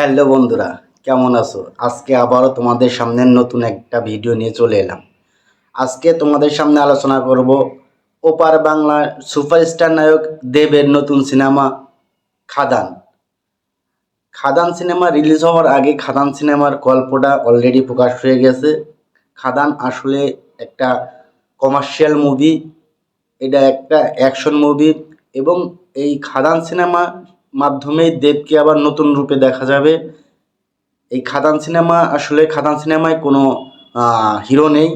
Hello বন্ধুরা, কেমন আছো? আজকে আবারও তোমাদের সামনে নতুন একটা ভিডিও নিয়ে চলে এলাম। আজকে তোমাদের সামনে আলোচনা করব ওপার বাংলার সুপারস্টার নায়ক দেবের নতুন cinema Khadaan. Khadaan cinema release হওয়ার আগে খাদান সিনেমার গল্পটা অলরেডি প্রকাশ হয়ে গেছে। খাদান আসলে একটা কমার্শিয়াল মুভি এটা একটা অ্যাকশন মুভি এবং এই খাদান সিনেমা মাধ্যমে দেবকে আবার নতুন রূপে দেখা যাবে। এই খাদান সিনেমা আসলে খাদান সিনেমায় কোনো হিরো নেই।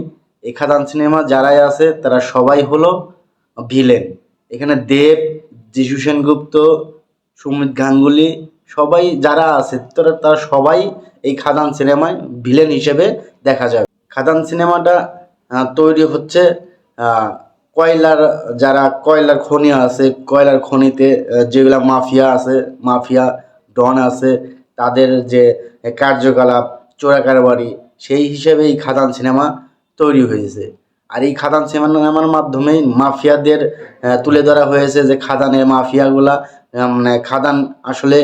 এই খাদান সিনেমা যারাই আছে, তারা সবাই হলো ভিলেন। এখানে দেব, যিশু সেনগুপ্ত, সুমিত গাঙ্গুলি, সবাই যারা আছে, তারা তারা সবাই এই খাদান সিনেমায় ভিলেন হিসেবে দেখা যাবে। খাদান সিনেমাটা তৈরি হচ্ছে কয়লার, যারা কয়লার খনি আছে, কয়লার খনিতে যেগুলা মাফিয়া আছে, মাফিয়া ডন আছে, তাদের যে কার্যকলাপ, চোরাকারবারি, সেই হিসেবে এই খাদান সিনেমা তৈরি হয়েছে। আর এই খাদান সিনেমার মাধ্যমেই মাফিয়াদের তুলে ধরা হয়েছে যে খাদানের মাফিয়াগুলা মানে খাদান আসলে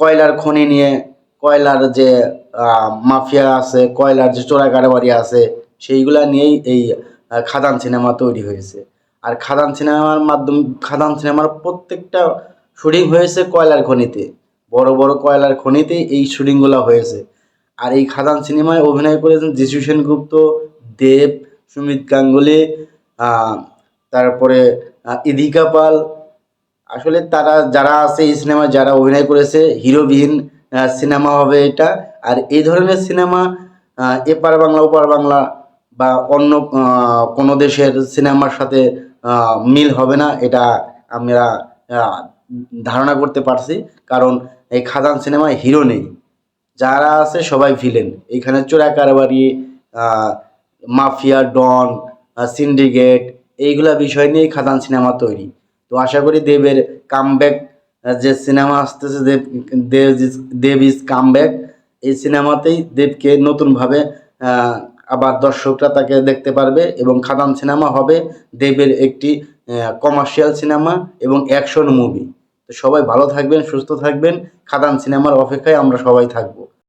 কয়লার খনি নিয়ে, কয়লার যে মাফিয়া আছে, কয়লার যে চোরা কারবারি আছে, সেইগুলা নিয়েই এই খাদান সিনেমা তৈরি হয়েছে। আর খাদান সিনেমার মাধ্যম খাদান সিনেমার প্রত্যেকটা শুটিং হয়েছে কয়লার খনিতে। বড় বড় কয়লার খনিতে এই শুটিংগুলো হয়েছে। আর এই খাদান সিনেমায় অভিনয় করেছেন যিশু সেনগুপ্ত, দেব, সুমিত গাঙ্গুলি তারপরে ইদিকা পাল আসলে তারা যারা আছে এই সিনেমায় যারা অভিনয় করেছে, হিরোবিহীন সিনেমা হবে এটা। আর এই ধরনের সিনেমা এপার বাংলা, ওপার বাংলা বা অন্য কোনো দেশের সিনেমার সাথে মিল হবে না, এটা আমরা ধারণা করতে পারছি। কারণ এই খাদান সিনেমায় হিরো নেই। যারা আছে সবাই ভিলেন। এখানে চোরা কারবারি মাফিয়া, ডন সিন্ডিকেট, এইগুলা বিষয় নিয়ে খাদান সিনেমা তৈরি। তো আশা করি দেবের কামব্যাক যে সিনেমা আসতেছে, Dev Dev is- Dev is comeback এই সিনেমাতেই দেবকে নতুনভাবে আবার দর্শকরা তাকে দেখতে পারবে এবং খাদান সিনেমা হবে দেবের একটি কমার্শিয়াল সিনেমা এবং অ্যাকশন মুভি তো সবাই ভালো থাকবেন, সুস্থ থাকবেন। খাদান সিনেমার অপেক্ষায় আমরা সবাই থাকব।